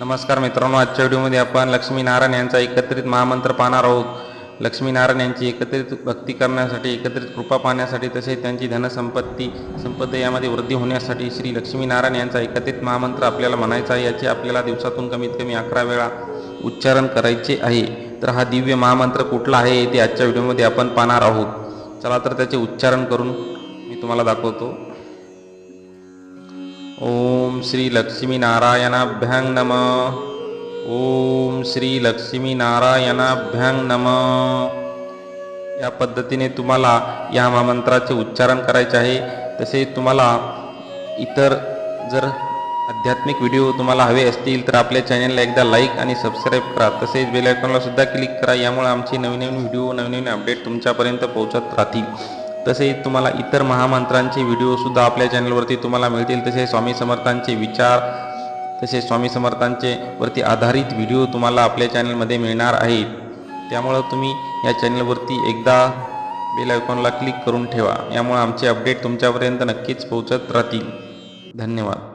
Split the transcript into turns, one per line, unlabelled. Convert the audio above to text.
नमस्कार मित्रांनो आजच्या व्हिडिओमध्ये आपण लक्ष्मीनारायण यांचा एकत्रित महामंत्र पाहणार आहोत. लक्ष्मीनारायण यांची एकत्रित भक्ती करण्यासाठी एकत्रित कृपा पाहण्यासाठी तसेच त्यांची धनसंपत्ती संपत्ती यामध्ये वृद्धी होण्यासाठी श्री लक्ष्मीनारायण यांचा एकत्रित महामंत्र आपल्याला म्हणायचा आहे. याचे आपल्याला दिवसातून कमीत कमी अकरा वेळा उच्चारण करायचे आहे. तर हा दिव्य महामंत्र कुठला आहे ते आजच्या व्हिडिओमध्ये आपण पाहणार आहोत. चला तर त्याचे उच्चारण करून मी तुम्हाला दाखवतो. ओम श्री लक्ष्मी नारायणाभ्यां नम। ओम श्री लक्ष्मी नारायणाभ्यांग नम। या पद्धतीने तुम्हाला या महामंत्राचे उच्चारण करायचे आहे. तसेच तुम्हाला इतर जर आध्यात्मिक व्हिडिओ तुम्हाला हवे असतील तर आपल्या चॅनलला एकदा लाईक आणि सबस्क्राईब करा. तसेच बेलायकॉनला सुद्धा क्लिक करा. यामुळे आमची नवीन नवीन व्हिडिओ नवीन नवीन अपडेट तुमच्यापर्यंत पोहोचत राहतील. तसेच तुम्हाला इतर महामंत्रांचे व्हिडिओसुद्धा आपल्या चॅनलवरती तुम्हाला मिळतील. तसेच स्वामी समर्थांचे विचार तसेच स्वामी समर्थांचे वरती आधारित व्हिडिओ तुम्हाला आपल्या चॅनलमध्ये मिळणार आहेत. त्यामुळं तुम्ही या चॅनलवरती एकदा बेल आयकॉनला क्लिक करून ठेवा. यामुळे आमचे अपडेट तुमच्यापर्यंत नक्कीच पोहोचत राहतील. धन्यवाद.